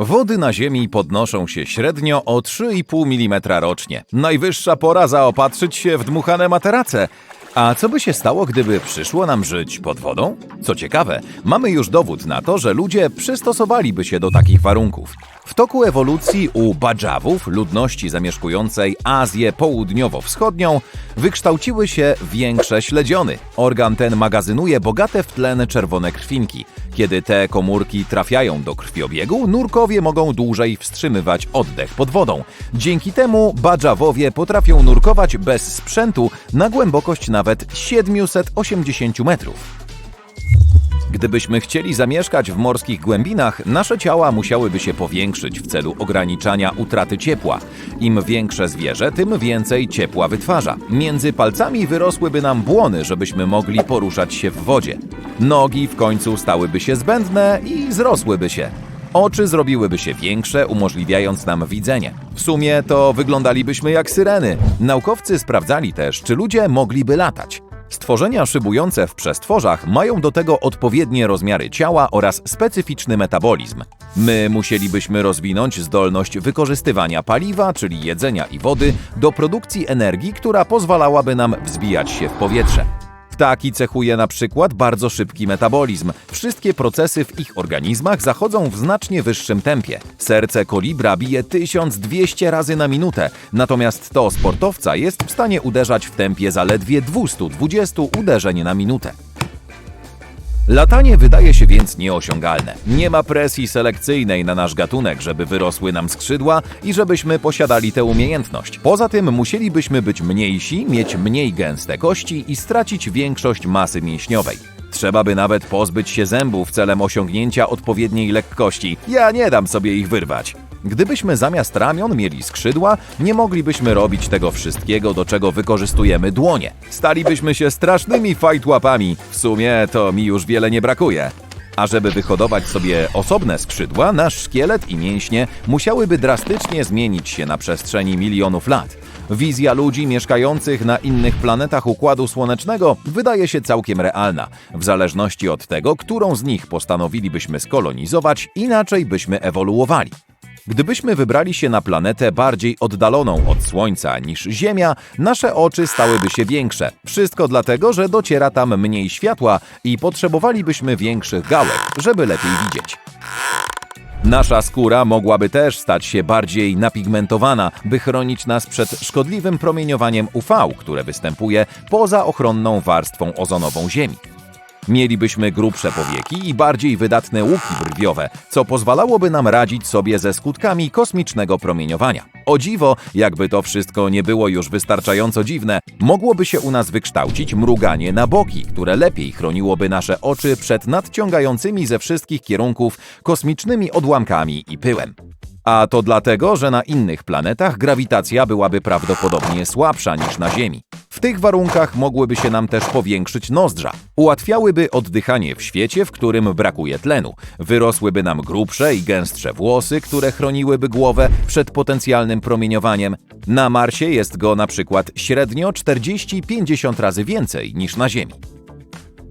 Wody na Ziemi podnoszą się średnio o 3,5 mm rocznie. Najwyższa pora zaopatrzyć się w dmuchane materace. A co by się stało, gdyby przyszło nam żyć pod wodą? Co ciekawe, mamy już dowód na to, że ludzie przystosowaliby się do takich warunków. W toku ewolucji u Badżawów, ludności zamieszkującej Azję Południowo-Wschodnią, wykształciły się większe śledziony. Organ ten magazynuje bogate w tlen czerwone krwinki. Kiedy te komórki trafiają do krwiobiegu, nurkowie mogą dłużej wstrzymywać oddech pod wodą. Dzięki temu Badżawowie potrafią nurkować bez sprzętu na głębokość nawet 780 metrów. Gdybyśmy chcieli zamieszkać w morskich głębinach, nasze ciała musiałyby się powiększyć w celu ograniczania utraty ciepła. Im większe zwierzę, tym więcej ciepła wytwarza. Między palcami wyrosłyby nam błony, żebyśmy mogli poruszać się w wodzie. Nogi w końcu stałyby się zbędne i zrosłyby się. Oczy zrobiłyby się większe, umożliwiając nam widzenie. W sumie to wyglądalibyśmy jak syreny. Naukowcy sprawdzali też, czy ludzie mogliby latać. Stworzenia szybujące w przestworzach mają do tego odpowiednie rozmiary ciała oraz specyficzny metabolizm. My musielibyśmy rozwinąć zdolność wykorzystywania paliwa, czyli jedzenia i wody, do produkcji energii, która pozwalałaby nam wzbijać się w powietrze. Ptaki cechuje na przykład bardzo szybki metabolizm. Wszystkie procesy w ich organizmach zachodzą w znacznie wyższym tempie. Serce kolibra bije 1200 razy na minutę, natomiast to sportowca jest w stanie uderzać w tempie zaledwie 220 uderzeń na minutę. Latanie wydaje się więc nieosiągalne. Nie ma presji selekcyjnej na nasz gatunek, żeby wyrosły nam skrzydła i żebyśmy posiadali tę umiejętność. Poza tym musielibyśmy być mniejsi, mieć mniej gęste kości i stracić większość masy mięśniowej. Trzeba by nawet pozbyć się zębów celem osiągnięcia odpowiedniej lekkości. Ja nie dam sobie ich wyrwać. Gdybyśmy zamiast ramion mieli skrzydła, nie moglibyśmy robić tego wszystkiego, do czego wykorzystujemy dłonie. Stalibyśmy się strasznymi fajtłapami. W sumie to mi już wiele nie brakuje. A żeby wyhodować sobie osobne skrzydła, nasz szkielet i mięśnie musiałyby drastycznie zmienić się na przestrzeni milionów lat. Wizja ludzi mieszkających na innych planetach Układu Słonecznego wydaje się całkiem realna. W zależności od tego, którą z nich postanowilibyśmy skolonizować, inaczej byśmy ewoluowali. Gdybyśmy wybrali się na planetę bardziej oddaloną od Słońca niż Ziemia, nasze oczy stałyby się większe. Wszystko dlatego, że dociera tam mniej światła i potrzebowalibyśmy większych gałek, żeby lepiej widzieć. Nasza skóra mogłaby też stać się bardziej napigmentowana, by chronić nas przed szkodliwym promieniowaniem UV, które występuje poza ochronną warstwą ozonową Ziemi. Mielibyśmy grubsze powieki i bardziej wydatne łuki brwiowe, co pozwalałoby nam radzić sobie ze skutkami kosmicznego promieniowania. O dziwo, jakby to wszystko nie było już wystarczająco dziwne, mogłoby się u nas wykształcić mruganie na boki, które lepiej chroniłoby nasze oczy przed nadciągającymi ze wszystkich kierunków kosmicznymi odłamkami i pyłem. A to dlatego, że na innych planetach grawitacja byłaby prawdopodobnie słabsza niż na Ziemi. W tych warunkach mogłyby się nam też powiększyć nozdrza. Ułatwiałyby oddychanie w świecie, w którym brakuje tlenu. Wyrosłyby nam grubsze i gęstsze włosy, które chroniłyby głowę przed potencjalnym promieniowaniem. Na Marsie jest go na przykład średnio 40-50 razy więcej niż na Ziemi.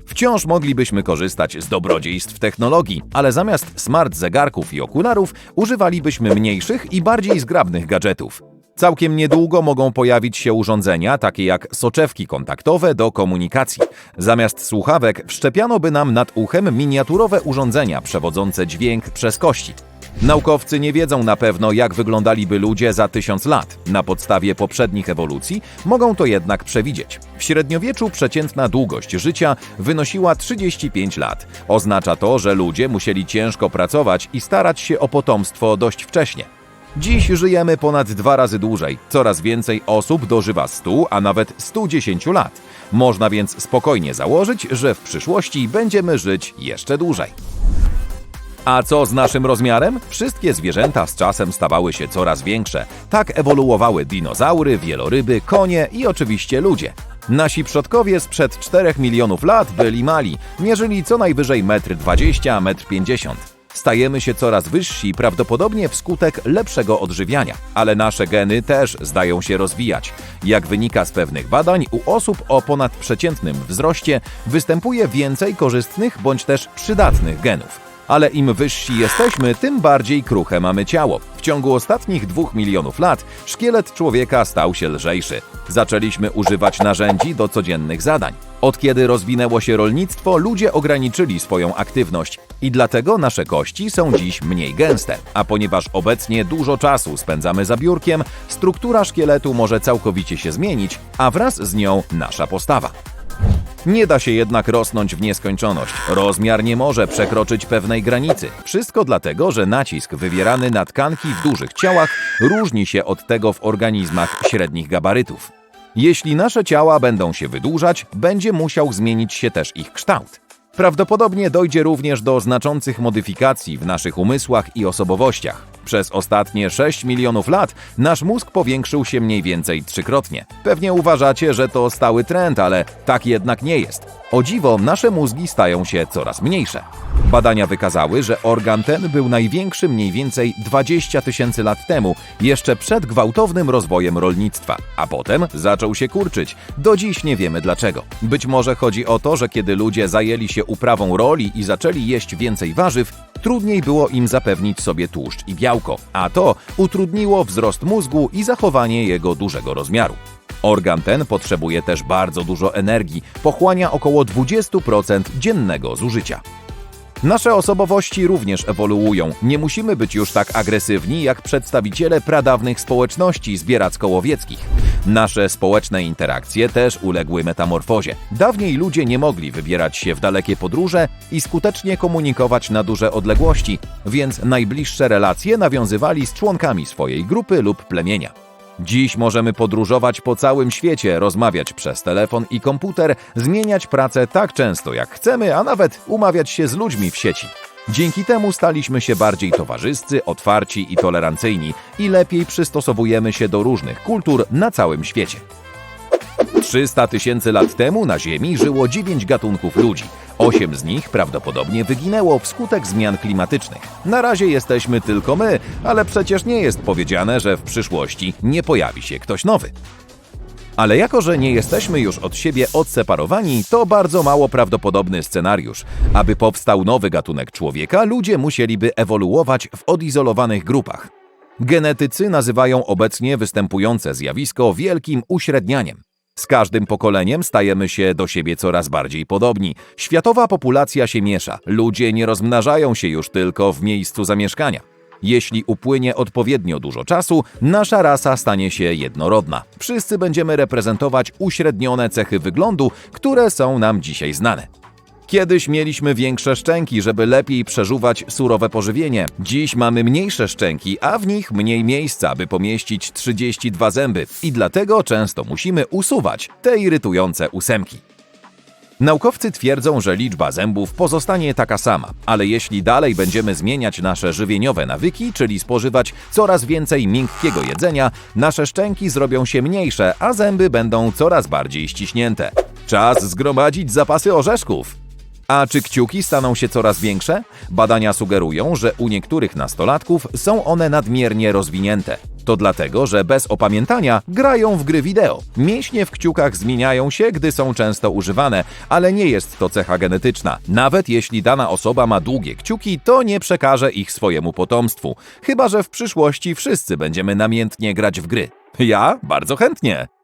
Wciąż moglibyśmy korzystać z dobrodziejstw technologii, ale zamiast smart zegarków i okularów używalibyśmy mniejszych i bardziej zgrabnych gadżetów. Całkiem niedługo mogą pojawić się urządzenia takie jak soczewki kontaktowe do komunikacji. Zamiast słuchawek wszczepiano by nam nad uchem miniaturowe urządzenia przewodzące dźwięk przez kości. Naukowcy nie wiedzą na pewno, jak wyglądaliby ludzie za tysiąc lat. Na podstawie poprzednich ewolucji mogą to jednak przewidzieć. W średniowieczu przeciętna długość życia wynosiła 35 lat. Oznacza to, że ludzie musieli ciężko pracować i starać się o potomstwo dość wcześnie. Dziś żyjemy ponad dwa razy dłużej. Coraz więcej osób dożywa 100, a nawet 110 lat. Można więc spokojnie założyć, że w przyszłości będziemy żyć jeszcze dłużej. A co z naszym rozmiarem? Wszystkie zwierzęta z czasem stawały się coraz większe. Tak ewoluowały dinozaury, wieloryby, konie i oczywiście ludzie. Nasi przodkowie sprzed 4 milionów lat byli mali, mierzyli co najwyżej 1,20 m, 1,50 m. Stajemy się coraz wyżsi, prawdopodobnie wskutek lepszego odżywiania, ale nasze geny też zdają się rozwijać. Jak wynika z pewnych badań, u osób o ponadprzeciętnym wzroście występuje więcej korzystnych bądź też przydatnych genów. Ale im wyżsi jesteśmy, tym bardziej kruche mamy ciało. W ciągu ostatnich dwóch milionów lat szkielet człowieka stał się lżejszy. Zaczęliśmy używać narzędzi do codziennych zadań. Od kiedy rozwinęło się rolnictwo, ludzie ograniczyli swoją aktywność i dlatego nasze kości są dziś mniej gęste. A ponieważ obecnie dużo czasu spędzamy za biurkiem, struktura szkieletu może całkowicie się zmienić, a wraz z nią nasza postawa. Nie da się jednak rosnąć w nieskończoność. Rozmiar nie może przekroczyć pewnej granicy. Wszystko dlatego, że nacisk wywierany na tkanki w dużych ciałach różni się od tego w organizmach średnich gabarytów. Jeśli nasze ciała będą się wydłużać, będzie musiał zmienić się też ich kształt. Prawdopodobnie dojdzie również do znaczących modyfikacji w naszych umysłach i osobowościach. Przez ostatnie 6 milionów lat nasz mózg powiększył się mniej więcej trzykrotnie. Pewnie uważacie, że to stały trend, ale tak jednak nie jest. O dziwo, nasze mózgi stają się coraz mniejsze. Badania wykazały, że organ ten był największy mniej więcej 20 tysięcy lat temu, jeszcze przed gwałtownym rozwojem rolnictwa, a potem zaczął się kurczyć. Do dziś nie wiemy dlaczego. Być może chodzi o to, że kiedy ludzie zajęli się uprawą roli i zaczęli jeść więcej warzyw, trudniej było im zapewnić sobie tłuszcz i białko, a to utrudniło wzrost mózgu i zachowanie jego dużego rozmiaru. Organ ten potrzebuje też bardzo dużo energii, pochłania około 20% dziennego zużycia. Nasze osobowości również ewoluują. Nie musimy być już tak agresywni jak przedstawiciele pradawnych społeczności zbieracko-łowieckich. Nasze społeczne interakcje też uległy metamorfozie. Dawniej ludzie nie mogli wybierać się w dalekie podróże i skutecznie komunikować na duże odległości, więc najbliższe relacje nawiązywali z członkami swojej grupy lub plemienia. Dziś możemy podróżować po całym świecie, rozmawiać przez telefon i komputer, zmieniać pracę tak często jak chcemy, a nawet umawiać się z ludźmi w sieci. Dzięki temu staliśmy się bardziej towarzyscy, otwarci i tolerancyjni i lepiej przystosowujemy się do różnych kultur na całym świecie. 300 tysięcy lat temu na Ziemi żyło 9 gatunków ludzi. Osiem z nich prawdopodobnie wyginęło wskutek zmian klimatycznych. Na razie jesteśmy tylko my, ale przecież nie jest powiedziane, że w przyszłości nie pojawi się ktoś nowy. Ale jako, że nie jesteśmy już od siebie odseparowani, to bardzo mało prawdopodobny scenariusz. Aby powstał nowy gatunek człowieka, ludzie musieliby ewoluować w odizolowanych grupach. Genetycy nazywają obecnie występujące zjawisko wielkim uśrednianiem. Z każdym pokoleniem stajemy się do siebie coraz bardziej podobni. Światowa populacja się miesza. Ludzie nie rozmnażają się już tylko w miejscu zamieszkania. Jeśli upłynie odpowiednio dużo czasu, nasza rasa stanie się jednorodna. Wszyscy będziemy reprezentować uśrednione cechy wyglądu, które są nam dzisiaj znane. Kiedyś mieliśmy większe szczęki, żeby lepiej przeżuwać surowe pożywienie. Dziś mamy mniejsze szczęki, a w nich mniej miejsca, by pomieścić 32 zęby i dlatego często musimy usuwać te irytujące ósemki. Naukowcy twierdzą, że liczba zębów pozostanie taka sama, ale jeśli dalej będziemy zmieniać nasze żywieniowe nawyki, czyli spożywać coraz więcej miękkiego jedzenia, nasze szczęki zrobią się mniejsze, a zęby będą coraz bardziej ściśnięte. Czas zgromadzić zapasy orzeszków. A czy kciuki staną się coraz większe? Badania sugerują, że u niektórych nastolatków są one nadmiernie rozwinięte. To dlatego, że bez opamiętania grają w gry wideo. Mięśnie w kciukach zmieniają się, gdy są często używane, ale nie jest to cecha genetyczna. Nawet jeśli dana osoba ma długie kciuki, to nie przekaże ich swojemu potomstwu. Chyba, że w przyszłości wszyscy będziemy namiętnie grać w gry. Ja bardzo chętnie.